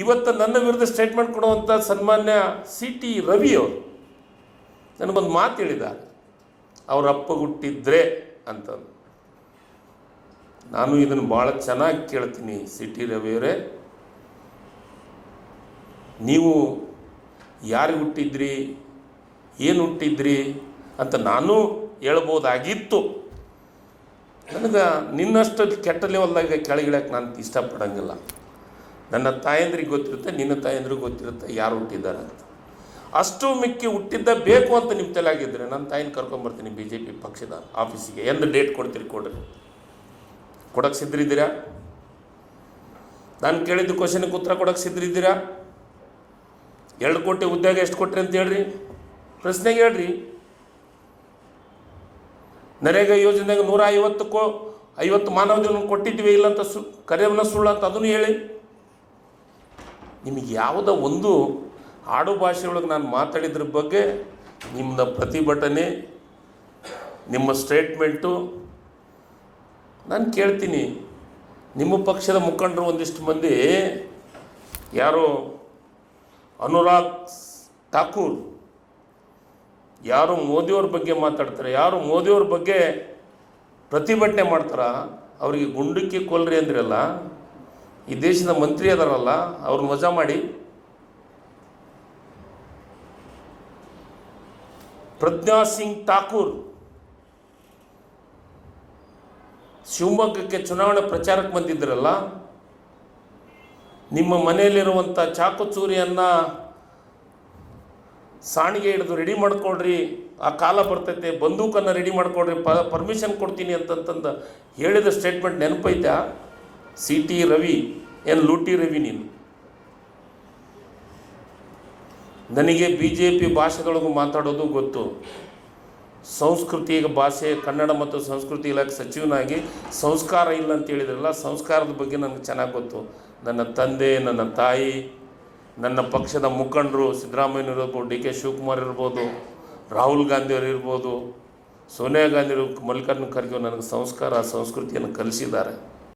ಇವತ್ತು ನನ್ನ ವಿರುದ್ಧ ಸ್ಟೇಟ್ಮೆಂಟ್ ಕೊಡುವಂಥ ಸನ್ಮಾನ್ಯ ಸಿ ಟಿ ರವಿ ಅವರು. ನನಗೊಂದು ಮಾತು ಹೇಳಿದ. ಅವ್ರ ಅಪ್ಪ ಹುಟ್ಟಿದ್ರೆ ಅಂತಂದು. ನಾನು ಇದನ್ನು ಭಾಳ ಚೆನ್ನಾಗಿ ಕೇಳ್ತೀನಿ ಸಿ ಟಿ ರವಿಯವರೇ ನೀವು ಯಾರಿಗೆ ಹುಟ್ಟಿದ್ರಿ? ಏನು ಹುಟ್ಟಿದ್ರಿ? ಅಂತ ನಾನು ಹೇಳ್ಬೋದಾಗಿತ್ತು. ನನಗೆ ನಿನ್ನಷ್ಟು ಕೆಟ್ಟ ಲೆವೆಲ್ದಾಗ ಕೆಳಗಿಳಕ್ಕೆ ನಾನು ಇಷ್ಟಪಡಂಗಿಲ್ಲ. ನನ್ನ ತಾಯಂದ್ರಿಗೆ ಗೊತ್ತಿರುತ್ತೆ, ನಿನ್ನ ತಾಯಂದ್ರಿಗೆ ಗೊತ್ತಿರುತ್ತೆ ಯಾರು ಹುಟ್ಟಿದ್ದಾರೆ ಅಂತ. ಅಷ್ಟು ಮಿಕ್ಕಿ ಹುಟ್ಟಿದ್ದ ಬೇಕು ಅಂತ ನಿಮ್ಮ ತಲೆಯಾಗಿದ್ದರೆ ನನ್ನ ತಾಯಿನ ಕರ್ಕೊಂಬರ್ತೀನಿ ಬಿ ಜೆ ಪಿ ಪಕ್ಷದ ಆಫೀಸಿಗೆ. ಎಂದು ಡೇಟ್ ಕೊಡ್ತೀರಿ ಕೊಡ್ರಿ. ಕೊಡಕ್ಕೆ ಸಿದ್ಧರಿದ್ದೀರಾ? ನಾನು ಕೇಳಿದ್ದು ಕ್ವಶನ್ಗೆ ಉತ್ತರ ಕೊಡಕ್ಕೆ ಸಿದ್ಧರಿದ್ದೀರಾ? ಎರಡು ಕೋಟಿ ಉದ್ಯೋಗ ಎಷ್ಟು ಕೊಟ್ರಿ ಅಂತ ಹೇಳ್ರಿ. ಪ್ರಶ್ನೆಗೆ ಹೇಳ್ರಿ. ನರೇಗಾ ಯೋಜನೆಗೆ ನೂರ ಕೋ ಐವತ್ತು ಮಾನವ ದಿನ ಕೊಟ್ಟಿದ್ವಿ ಇಲ್ಲ ಅಂತ ಸು ಕರೆಯವನ್ನ ಸುಳ್ಳು ಅಂತ ಅದನ್ನು ಹೇಳಿ. ನಿಮಗೆ ಯಾವುದೋ ಒಂದು ಆಡು ಭಾಷೆಯೊಳಗೆ ನಾನು ಮಾತಾಡಿದ್ರ ಬಗ್ಗೆ ನಿಮ್ಮ ಪ್ರತಿಭಟನೆ, ನಿಮ್ಮ ಸ್ಟೇಟ್ಮೆಂಟು ನಾನು ಕೇಳ್ತೀನಿ. ನಿಮ್ಮ ಪಕ್ಷದ ಮುಖಂಡರು ಒಂದಿಷ್ಟು ಮಂದಿ, ಯಾರೋ ಅನುರಾಗ್ ಠಾಕೂರ್, ಯಾರು ಮೋದಿಯವ್ರ ಬಗ್ಗೆ ಮಾತಾಡ್ತಾರೆ, ಯಾರು ಮೋದಿಯವ್ರ ಬಗ್ಗೆ ಪ್ರತಿಭಟನೆ ಮಾಡ್ತಾರ? ಅವರಿಗೆ ಗುಂಡಕ್ಕೆ ಕೊಲ್ರಿ ಅಂದ್ರಲ್ಲ ಈ ದೇಶದ ಮಂತ್ರಿ ಅದಾರಲ್ಲ, ಅವ್ರನ್ನ ವಜಾ ಮಾಡಿ. ಪ್ರಜ್ಞಾ ಸಿಂಗ್ ಠಾಕೂರ್ ಶಿವಮೊಗ್ಗಕ್ಕೆ ಚುನಾವಣಾ ಪ್ರಚಾರಕ್ಕೆ ಬಂದಿದ್ರಲ್ಲ, ನಿಮ್ಮ ಮನೆಯಲ್ಲಿರುವಂಥ ಚಾಕುಚೂರಿಯನ್ನು ಸಾಣಿಗೆ ಹಿಡಿದು ರೆಡಿ ಮಾಡ್ಕೊಳ್ರಿ. ಆ ಕಾಲ ಬರ್ತೈತೆ, ಬಂದೂಕನ್ನು ರೆಡಿ ಮಾಡ್ಕೊಳ್ರಿ, ಪ ಪರ್ಮಿಷನ್ ಕೊಡ್ತೀನಿ ಅಂತಂತಂದು ಹೇಳಿದ ಸ್ಟೇಟ್ಮೆಂಟ್ ನೆನಪೈತಾ ಸಿ ಟಿ ರವಿ ಏನು ಲೂಟಿ ರವಿ ನೀನು. ನನಗೆ ಬಿ ಜೆ ಪಿ ಭಾಷೆದೊಳಗೂ ಮಾತಾಡೋದು ಗೊತ್ತು. ಸಂಸ್ಕೃತಿ ಭಾಷೆ, ಕನ್ನಡ ಮತ್ತು ಸಂಸ್ಕೃತಿ ಇಲಾಖೆ ಸಚಿವನಾಗಿ ಸಂಸ್ಕಾರ ಇಲ್ಲ ಅಂತ ಹೇಳಿದ್ರಲ್ಲ, ಸಂಸ್ಕಾರದ ಬಗ್ಗೆ ನನಗೆ ಚೆನ್ನಾಗಿ ಗೊತ್ತು. ನನ್ನ ತಂದೆ, ನನ್ನ ತಾಯಿ, ನನ್ನ ಪಕ್ಷದ ಮುಖಂಡರು ಸಿದ್ದರಾಮಯ್ಯ ಇರ್ಬೋದು, ಡಿ ಕೆ ಶಿವಕುಮಾರ್ ಇರ್ಬೋದು, ರಾಹುಲ್ ಗಾಂಧಿಯವರು ಇರ್ಬೋದು, ಸೋನಿಯಾ ಗಾಂಧಿ ಮಲ್ಲಿಕಾರ್ಜುನ ಖರ್ಗೆ ನನಗೆ ಸಂಸ್ಕಾರ, ಸಂಸ್ಕೃತಿಯನ್ನು ಕಲಿಸಿದ್ದಾರೆ.